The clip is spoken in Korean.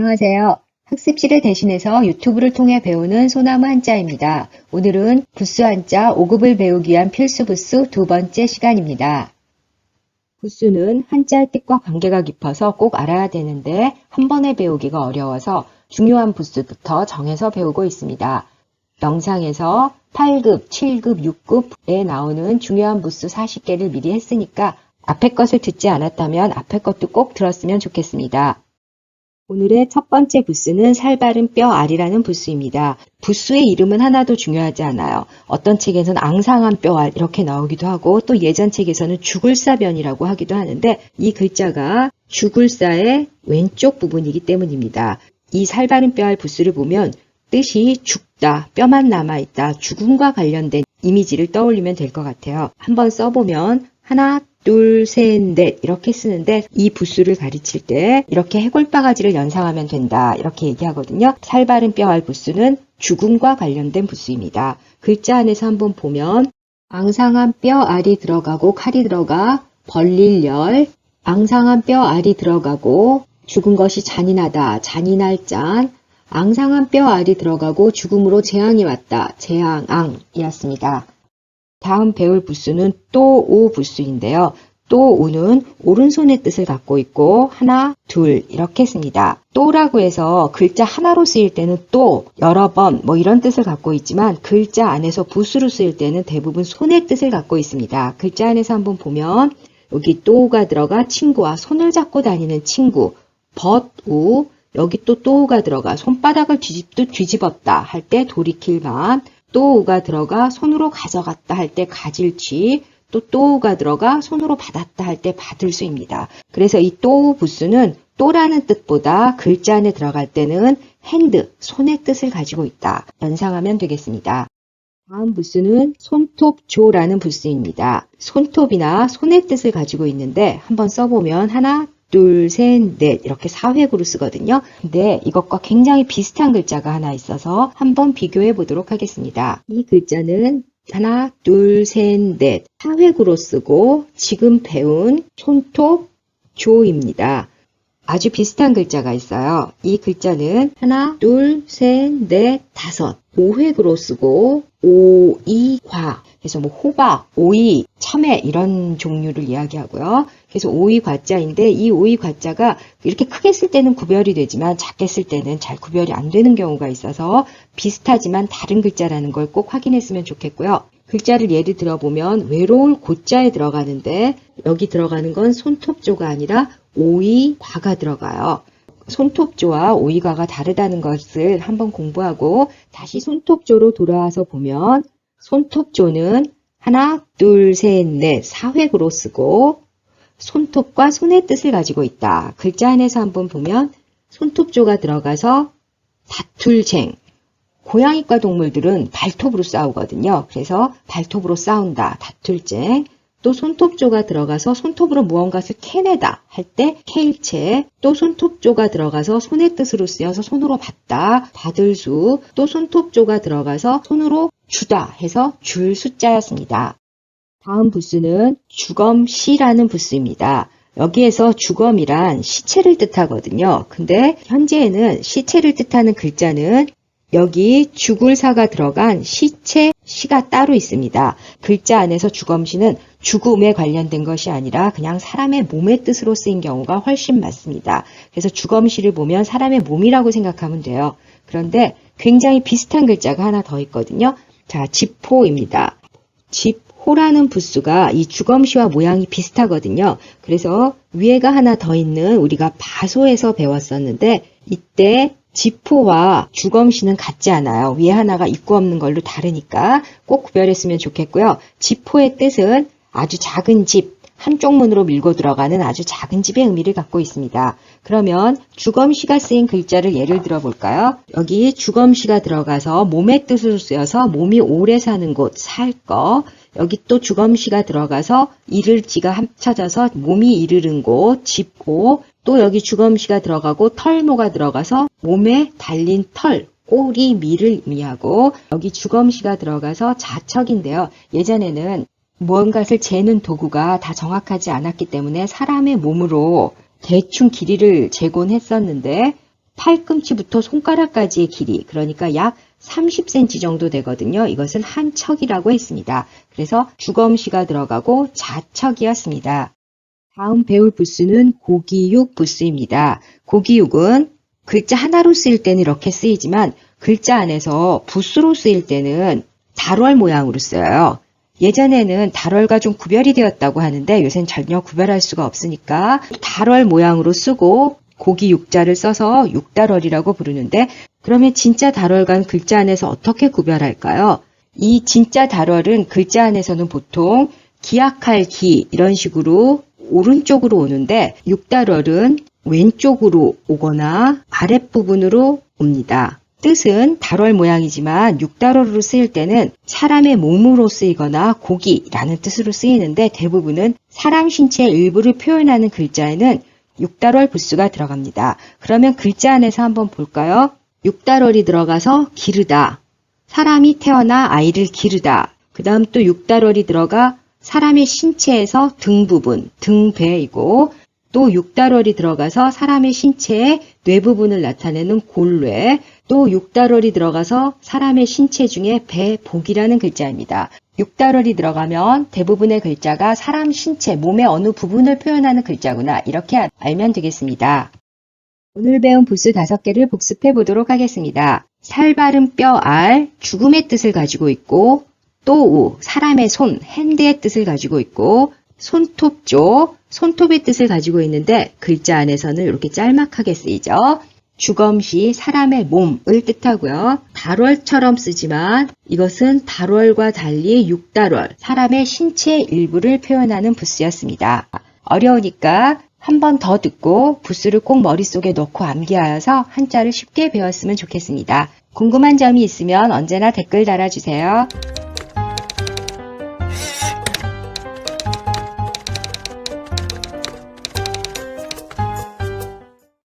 안녕하세요. 학습지를 대신해서 유튜브를 통해 배우는 소나무 한자입니다. 오늘은 부수 한자 5급을 배우기 위한 필수 부수 두 번째 시간입니다. 부수는 한자의 뜻과 관계가 깊어서 꼭 알아야 되는데 한 번에 배우기가 어려워서 중요한 부수부터 정해서 배우고 있습니다. 영상에서 8급, 7급, 6급에 나오는 중요한 부수 40개를 미리 했으니까 앞에 것을 듣지 않았다면 앞에 것도 꼭 들었으면 좋겠습니다. 오늘의 첫 번째 부스는 살바른 뼈 알이라는 부스입니다. 부스의 이름은 하나도 중요하지 않아요. 어떤 책에서는 앙상한 뼈알 이렇게 나오기도 하고 또 예전 책에서는 죽을사변이라고 하기도 하는데 이 글자가 죽을사의 왼쪽 부분이기 때문입니다. 이 살바른 뼈알 부스를 보면 뜻이 죽다, 뼈만 남아있다, 죽음과 관련된 이미지를 떠올리면 될 것 같아요. 한번 써보면 하나, 둘, 셋, 넷 이렇게 쓰는데 이 부수를 가르칠 때 이렇게 해골바가지를 연상하면 된다 이렇게 얘기하거든요. 살바른 뼈알 부수는 죽음과 관련된 부수입니다. 글자 안에서 한번 보면 앙상한 뼈 알이 들어가고 칼이 들어가 벌릴 열 앙상한 뼈 알이 들어가고 죽은 것이 잔인하다 잔인할 짠 앙상한 뼈 알이 들어가고 죽음으로 재앙이 왔다 재앙 앙이었습니다. 다음 배울 부수는 또 오 부수인데요. 또 오는 오른손의 뜻을 갖고 있고 하나, 둘 이렇게 씁니다. 또라고 해서 글자 하나로 쓰일 때는 또, 여러 번 뭐 이런 뜻을 갖고 있지만 글자 안에서 부수로 쓰일 때는 대부분 손의 뜻을 갖고 있습니다. 글자 안에서 한번 보면 여기 또가 들어가 친구와 손을 잡고 다니는 친구, 벗우 여기 또 또가 들어가 손바닥을 뒤집듯 뒤집었다 할 때 돌이킬 만 또우가 들어가 손으로 가져갔다 할 때 가질치, 또 또우가 들어가 손으로 받았다 할 때 받을 수입니다. 그래서 이 또우 부수는 또라는 뜻보다 글자 안에 들어갈 때는 핸드, 손의 뜻을 가지고 있다. 연상하면 되겠습니다. 다음 부수는 손톱조라는 부수입니다. 손톱이나 손의 뜻을 가지고 있는데 한번 써보면 하나, 둘, 셋, 넷 이렇게 사획으로 쓰거든요. 근데 이것과 굉장히 비슷한 글자가 하나 있어서 한번 비교해 보도록 하겠습니다. 이 글자는 하나, 둘, 셋, 넷 사획으로 쓰고 지금 배운 손톱 조입니다. 아주 비슷한 글자가 있어요. 이 글자는 하나, 둘, 셋, 넷, 다섯 5획으로 쓰고 오, 이, 과 그래서 뭐 호박, 오이, 참외 이런 종류를 이야기하고요. 그래서 오이 과자인데 이 오이 과자가 이렇게 크게 쓸 때는 구별이 되지만 작게 쓸 때는 잘 구별이 안 되는 경우가 있어서 비슷하지만 다른 글자라는 걸 꼭 확인했으면 좋겠고요. 글자를 예를 들어보면 외로울 고자에 들어가는데 여기 들어가는 건 손톱조가 아니라 오이과가 들어가요. 손톱조와 오이과가 다르다는 것을 한번 공부하고 다시 손톱조로 돌아와서 보면 손톱조는 하나, 둘, 셋, 넷, 사획으로 쓰고 손톱과 손의 뜻을 가지고 있다. 글자 안에서 한번 보면 손톱조가 들어가서 다툴쟁. 고양이과 동물들은 발톱으로 싸우거든요. 그래서 발톱으로 싸운다. 다툴쟁. 또 손톱조가 들어가서 손톱으로 무언가를 캐내다 할때 케일체, 또 손톱조가 들어가서 손의 뜻으로 쓰여서 손으로 받다, 받을 수, 또 손톱조가 들어가서 손으로 주다 해서 줄 숫자였습니다. 다음 부수는 주검시라는 부수입니다. 여기에서 주검이란 시체를 뜻하거든요. 근데 현재에는 시체를 뜻하는 글자는 여기 죽을사가 들어간 시체 시가 따로 있습니다. 글자 안에서 주검시는 죽음에 관련된 것이 아니라 그냥 사람의 몸의 뜻으로 쓰인 경우가 훨씬 많습니다. 그래서 주검시를 보면 사람의 몸이라고 생각하면 돼요. 그런데 굉장히 비슷한 글자가 하나 더 있거든요. 자, 지포입니다. 집호라는 부수가 이 주검시와 모양이 비슷하거든요. 그래서 위에가 하나 더 있는 우리가 바소에서 배웠었는데 이때 지포와 주검시는 같지 않아요. 위에 하나가 있고 없는 걸로 다르니까 꼭 구별했으면 좋겠고요. 지포의 뜻은 아주 작은 집, 한쪽 문으로 밀고 들어가는 아주 작은 집의 의미를 갖고 있습니다. 그러면 주검시가 쓰인 글자를 예를 들어 볼까요? 여기 주검시가 들어가서 몸의 뜻으로 쓰여서 몸이 오래 사는 곳, 살 거. 여기 또 주검시가 들어가서 이를 지가 합쳐져서 몸이 이르는 곳, 집고. 또 여기 주검시가 들어가고 털모가 들어가서 몸에 달린 털, 꼬리, 미를 의미하고 여기 주검시가 들어가서 자척인데요. 예전에는 무언가를 재는 도구가 다 정확하지 않았기 때문에 사람의 몸으로 대충 길이를 재곤 했었는데 팔꿈치부터 손가락까지의 길이, 그러니까 약 30cm 정도 되거든요. 이것은 한 척이라고 했습니다. 그래서 주검시가 들어가고 자척이었습니다. 다음 배울 부수는 고기육 부수입니다. 고기육은 글자 하나로 쓰일 때는 이렇게 쓰이지만 글자 안에서 부수로 쓰일 때는 달월 모양으로 써요. 예전에는 달월과 좀 구별이 되었다고 하는데 요새는 전혀 구별할 수가 없으니까 달월 모양으로 쓰고 고기 육자를 써서 육달월이라고 부르는데 그러면 진짜 달월과는 글자 안에서 어떻게 구별할까요? 이 진짜 달월은 글자 안에서는 보통 기약할 기 이런 식으로 오른쪽으로 오는데 육달월은 왼쪽으로 오거나 아랫부분으로 옵니다. 뜻은 달월 모양이지만 육달월로 쓰일 때는 사람의 몸으로 쓰이거나 고기라는 뜻으로 쓰이는데 대부분은 사람 신체의 일부를 표현하는 글자에는 육달월 부수가 들어갑니다. 그러면 글자 안에서 한번 볼까요? 육달월이 들어가서 기르다. 사람이 태어나 아이를 기르다. 그 다음 또 육달월이 들어가 사람의 신체에서 등 부분, 등배이고 또 육달월이 들어가서 사람의 신체의 뇌 부분을 나타내는 골뇌, 또 육달월이 들어가서 사람의 신체 중에 배, 복이라는 글자입니다. 육달월이 들어가면 대부분의 글자가 사람 신체, 몸의 어느 부분을 표현하는 글자구나 이렇게 알면 되겠습니다. 오늘 배운 부수 다섯 개를 복습해 보도록 하겠습니다. 살바른 뼈 알, 죽음의 뜻을 가지고 있고 또우, 사람의 손, 핸드의 뜻을 가지고 있고 손톱조, 손톱의 뜻을 가지고 있는데 글자 안에서는 이렇게 짤막하게 쓰이죠. 주검시 사람의 몸을 뜻하고요. 달월처럼 쓰지만 이것은 달월과 달리 육달월, 사람의 신체 일부를 표현하는 부수였습니다. 어려우니까 한 번 더 듣고 부수를 꼭 머릿속에 넣고 암기하여서 한자를 쉽게 배웠으면 좋겠습니다. 궁금한 점이 있으면 언제나 댓글 달아주세요.